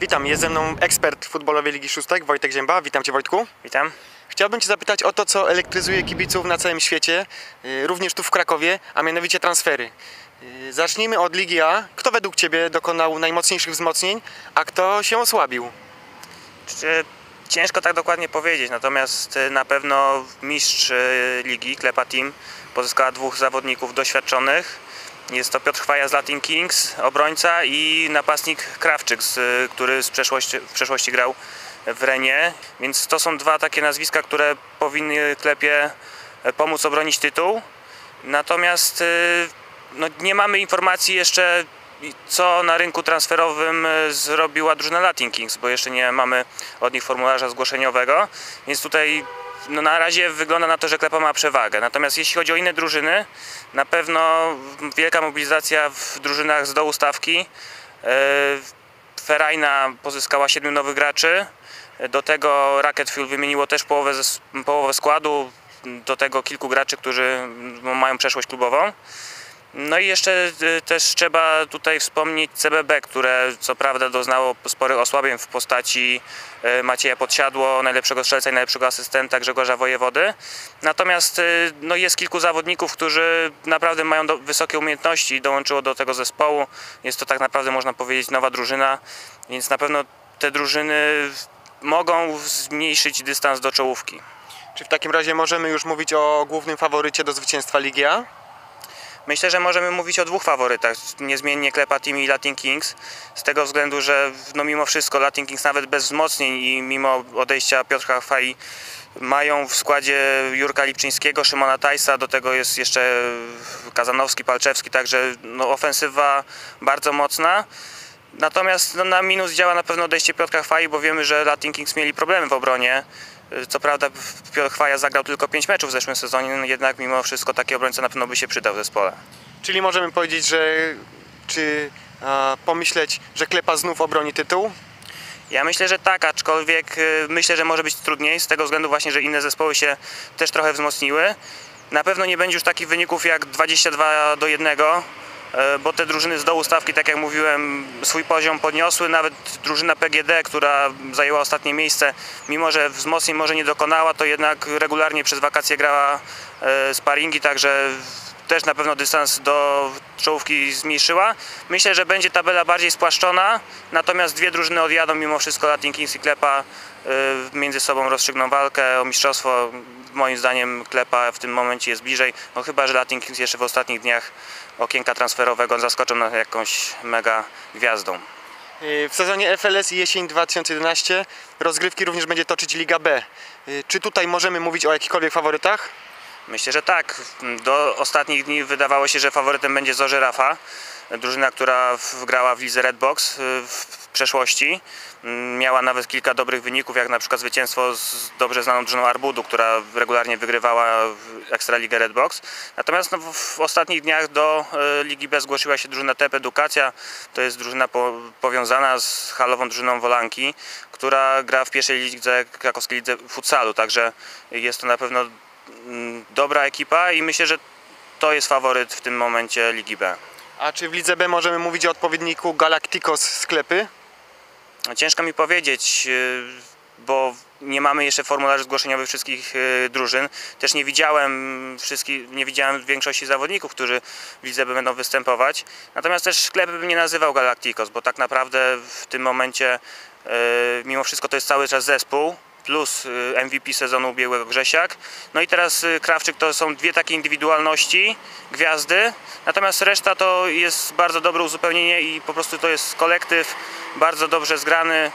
Witam, jest ze mną ekspert futbolowej Ligi Szóstek, Wojtek Zięba. Witam Cię Wojtku. Witam. Chciałbym Cię zapytać o to, co elektryzuje kibiców na całym świecie, y, również tu w Krakowie, a mianowicie transfery. Y, Zacznijmy od Ligi A. Kto według Ciebie dokonał najmocniejszych wzmocnień, a kto się osłabił? Ciężko tak dokładnie powiedzieć, natomiast y, na pewno mistrz ligi, Klepa Team, pozyskała dwóch zawodników doświadczonych. Jest to Piotr Chwaja z Latin Kings, obrońca i napastnik Krawczyk, który z przeszłości, w przeszłości grał w Renie. Więc to są dwa takie nazwiska, które powinny Klepie e, pomóc obronić tytuł. Natomiast y, no, nie mamy informacji jeszcze co na rynku transferowym e, zrobiła drużyna Latin Kings, bo jeszcze nie mamy od nich formularza zgłoszeniowego, więc tutaj no, na razie wygląda na to, że Klepa ma przewagę. Natomiast jeśli chodzi o inne drużyny, na pewno wielka mobilizacja w drużynach z dołu stawki. E, Ferajna pozyskała siedmiu nowych graczy. Do tego Rocket Fuel wymieniło też połowę, połowę składu. Do tego kilku graczy, którzy mają przeszłość klubową. No i jeszcze y, też trzeba tutaj wspomnieć CBB, które co prawda doznało sporych osłabień w postaci y, Macieja Podsiadło, najlepszego strzelca i najlepszego asystenta Grzegorza Wojewody. Natomiast y, no jest kilku zawodników, którzy naprawdę mają do, wysokie umiejętności i dołączyło do tego zespołu. Jest to tak naprawdę można powiedzieć nowa drużyna, więc na pewno te drużyny mogą zmniejszyć dystans do czołówki. Czy w takim razie możemy już mówić o głównym faworycie do zwycięstwa Ligi A? Myślę, że możemy mówić o dwóch faworytach, niezmiennie Klepa Team i Latin Kings, z tego względu, że no mimo wszystko Latin Kings nawet bez wzmocnień i mimo odejścia Piotra Chwai mają w składzie Jurka Lipczyńskiego, Szymona Tajsa, do tego jest jeszcze Kazanowski, Palczewski, także no, ofensywa bardzo mocna. Natomiast no, na minus działa na pewno odejście Piotra Chwai, bo wiemy, że Latin Kings mieli problemy w obronie. Co prawda Piotr Chwaja zagrał tylko 5 meczów w zeszłym sezonie, no jednak mimo wszystko taki obrońca na pewno by się przydał w zespole. Czyli możemy powiedzieć, że czy a, pomyśleć, że Klepa znów obroni tytuł? Ja myślę, że tak, aczkolwiek y, myślę, że może być trudniej z tego względu właśnie, że inne zespoły się też trochę wzmocniły. Na pewno nie będzie już takich wyników jak 22 do 1, bo te drużyny z dołu stawki, tak jak mówiłem, swój poziom podniosły. Nawet drużyna PGD, która zajęła ostatnie miejsce, mimo że wzmocnień może nie dokonała, to jednak regularnie przez wakacje grała e, sparingi, także też na pewno dystans do czołówki zmniejszyła. Myślę, że będzie tabela bardziej spłaszczona, natomiast dwie drużyny odjadą mimo wszystko Latin Kings i Klepa y, między sobą rozstrzygną walkę o mistrzostwo. Moim zdaniem Klepa w tym momencie jest bliżej, no chyba, że Latin Kings jeszcze w ostatnich dniach okienka transferowego zaskoczą nas jakąś mega gwiazdą. Y, W sezonie FLS i jesień 2011 rozgrywki również będzie toczyć Liga B. Y, Czy tutaj możemy mówić o jakichkolwiek faworytach? Myślę, że tak. Do ostatnich dni wydawało się, że faworytem będzie Zorze Rafa. Drużyna, która grała w lidze Redbox y, w przeszłości. Mm, Miała nawet kilka dobrych wyników, jak na przykład zwycięstwo z dobrze znaną drużyną Arbudu, która regularnie wygrywała Ekstraligę Redbox. Natomiast no, w- w ostatnich dniach do y, Ligi B zgłosiła się drużyna TEP Edukacja. To jest drużyna po, powiązana z halową drużyną Wolanki, która gra w pierwszej lidze, krakowskiej lidze futsalu. Także jest to na pewno mm, dobra ekipa i myślę, że to jest faworyt w tym momencie Ligi B. A czy w Lidze B możemy mówić o odpowiedniku Galacticos sklepy? No, Ciężko mi powiedzieć, yy, bo nie mamy jeszcze formularzy zgłoszeniowych wszystkich yy, drużyn. Też nie widziałem wszystkich, nie widziałem większości zawodników, którzy w lidze B będą występować. Natomiast też sklepy bym nie nazywał Galacticos, bo tak naprawdę w tym momencie yy, mimo wszystko to jest cały czas zespół plus yy, MVP sezonu ubiegłego Grzesiak. No i teraz yy, Krawczyk to są dwie takie indywidualności, gwiazdy, natomiast reszta to jest bardzo dobre uzupełnienie i po prostu to jest kolektyw bardzo dobrze zgrany,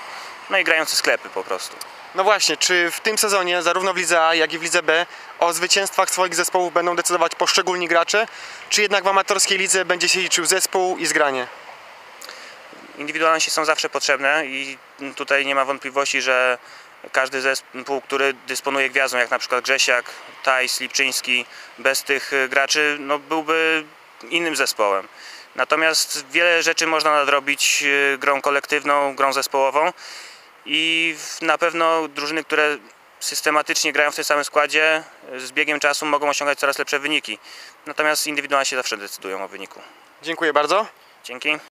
no i grający sklepy po prostu. No właśnie, czy w tym sezonie, zarówno w Lidze A, jak i w Lidze B, o zwycięstwach swoich zespołów będą decydować poszczególni gracze, czy jednak w amatorskiej lidze będzie się liczył zespół i zgranie? Indywidualności są zawsze potrzebne i tutaj nie ma wątpliwości, że każdy zespół, który dysponuje gwiazdą, jak na przykład Grzesiak, Tajs, Lipczyński, bez tych y, graczy no, byłby innym zespołem. Natomiast wiele rzeczy można nadrobić y, grą kolektywną, grą zespołową i na pewno drużyny, które systematycznie grają w tym samym składzie, y, z biegiem czasu mogą osiągać coraz lepsze wyniki. Natomiast indywidualnie się zawsze decydują o wyniku. Dziękuję bardzo. Dzięki.